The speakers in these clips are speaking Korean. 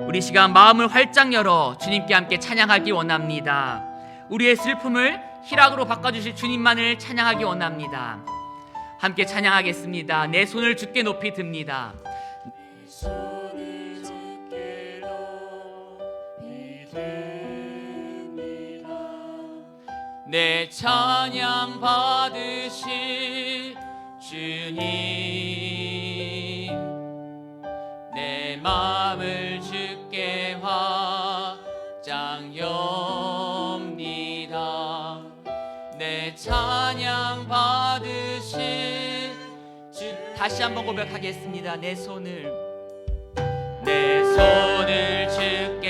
우리 시간 마음을 활짝 열어 주님께 함께 찬양하기 원합니다. 우리의 슬픔을 희락으로 바꿔주실 주님만을 찬양하기 원합니다. 함께 찬양하겠습니다. 내 손을 주께 높이 듭니다. 내 찬양 받으실 주님 내 마음을 주께 확장 엽니다. 내 찬양 받으실 주 다시 한번 고백하겠습니다. 내 손을 내 손을 주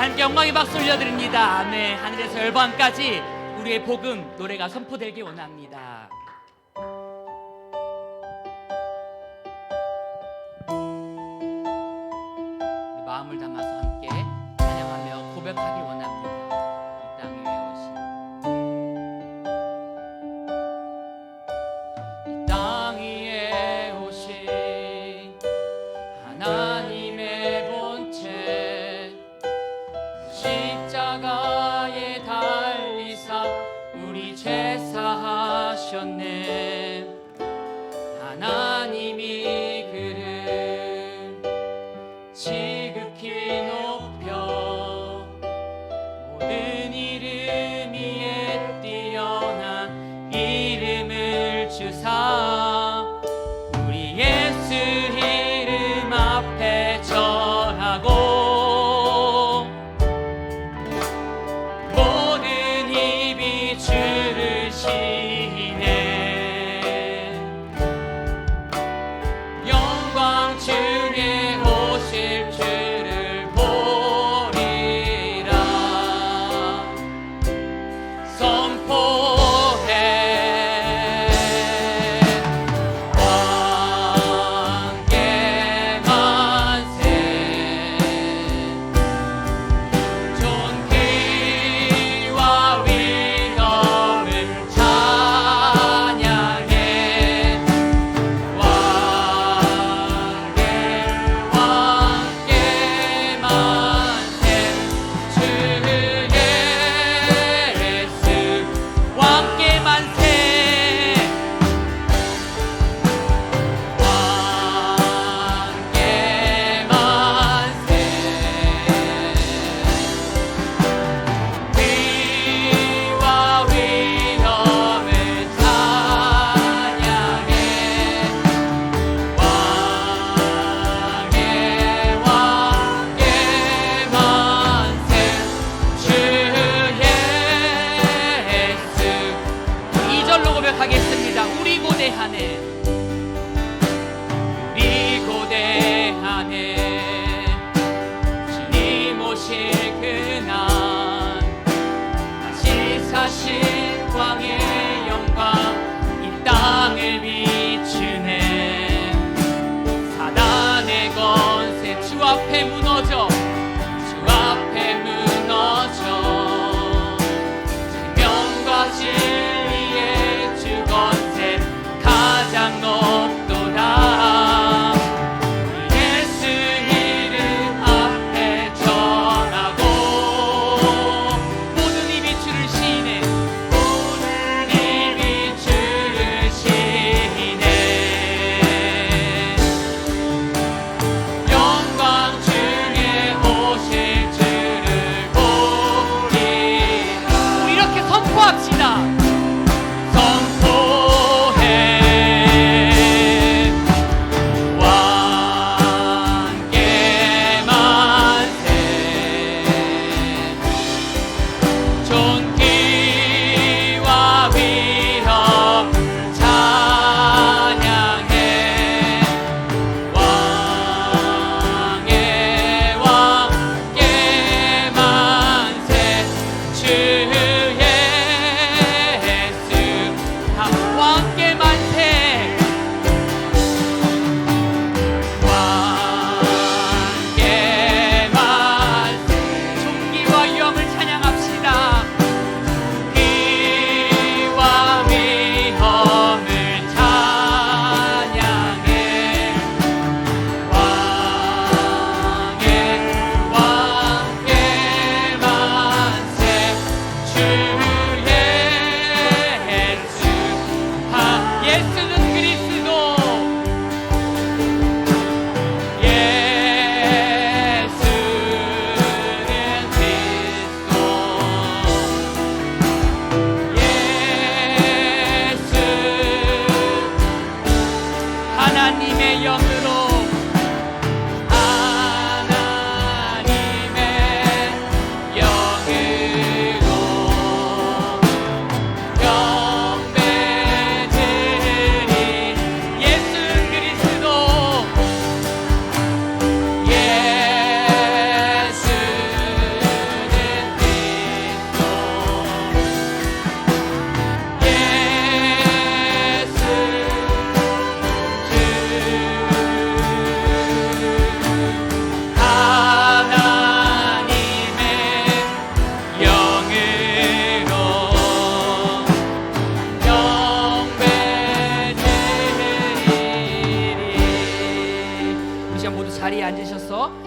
하나님께 영광의 박수 올려드립니다. 아멘. 하늘에서 열방까지 우리의 복음 노래가 선포되길 원합니다. 마음을 담아서 함께 찬양하며 고백하길 원합니다. ね